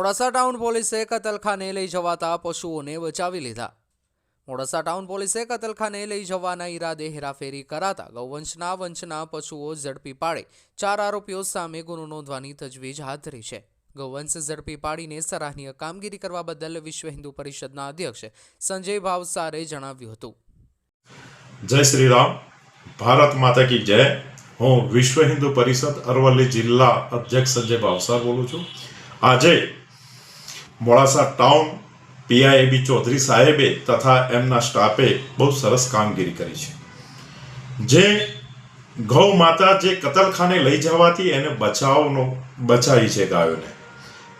Modasa town પોલીસે કતલખાને લઈ જવાતા પશુઓને બચાવી લીધા. મોડાસા ટાઉન પોલીસે કતલખાને લઈ જવાના ઈરાદે હેરાફેરી કરાતા ગૌવંશના વંશના પશુઓ ઝડપી પાડે. ચાર આરોપીઓ સામે ગુનો નોંધવાની તજવીજ હાથ ધરી છે. ગૌવંશ ઝડપી પાડીને સરાહનીય કામગીરી કરવા બદલ વિશ્વ હિન્દુ પરિષદના અધ્યક્ષ સંજય ભાવસારે જણાવ્યું હતું. જય શ્રી રામ ભારત માતા કી જય. હું વિશ્વ હિન્દુ પરિષદ અરવલ્લી જિલ્લા અધ્યક્ષ સંજય ભાવસાર બોલું છું. આજે મોડાસા ટાઉન પીઆઈબી ચૌધરી સાહેબે તથા એમના સ્ટાફે બહુ સરસ કામગીરી કરી છે. જે ગૌ માતા જે કતલખાને લઈ જવાથી એને બચાવનો, બચાવી છે ગાયોને.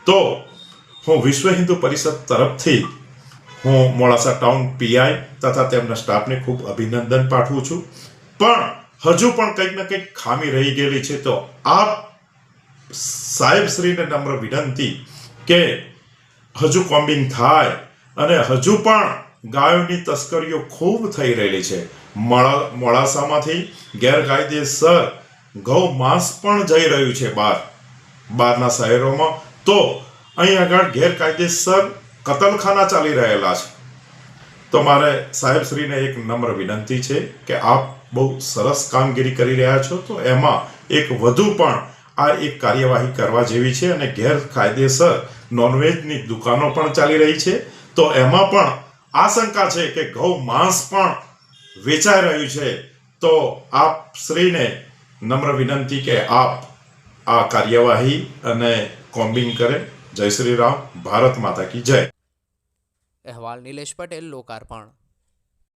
તો હું વિશ્વ હિન્દુ પરિષદ તરફથી હું મોડાસા ટાઉન પીઆઈ તથા તેમના સ્ટાફને ખૂબ અભિનંદન પાઠવું છું. પણ હજુ પણ કંઈક ને કંઈક ખામી રહી ગયેલી છે તો આપ સાહેબશ્રીને નમ્ર વિનંતી કે હજુ કોમ્બિંગ થાય અને હજુ પણ ગાયોની તસ્કરીઓ ખૂબ થઈ રહેલી છે. મોડા મોડાસામાંથી ગેરકાયદેસર ગૌ માંસ પણ જઈ રહ્યું છે બહાર. બહારના શહેરોમાં તો અહીં આગળ ગેરકાયદેસર કતલખાના ચાલી રહેલા છે. તો મારે સાહેબશ્રીને એક નમ્ર વિનંતી છે કે આપ બહુ સરસ કામગીરી કરી રહ્યા છો, તો એમાં એક વધુ પણ આ એક કાર્યવાહી કરવા જેવી છે અને ગેરકાયદેસર નોનવેજની દુકાનો પણ ચાલી રહી છે. તો એમાં પણ આશંકા છે કે ઘઉં માંસ પણ વેચાઈ રહ્યું છે. તો આપ શ્રીને નમ્ર વિનંતી કે આપ આ કાર્યવાહી અને કોમ્બિંગ કરે. જય શ્રી રામ. ભારત માતા કી જય. અહેવાલ નિલેશ પટેલ, લોકાર્પણ.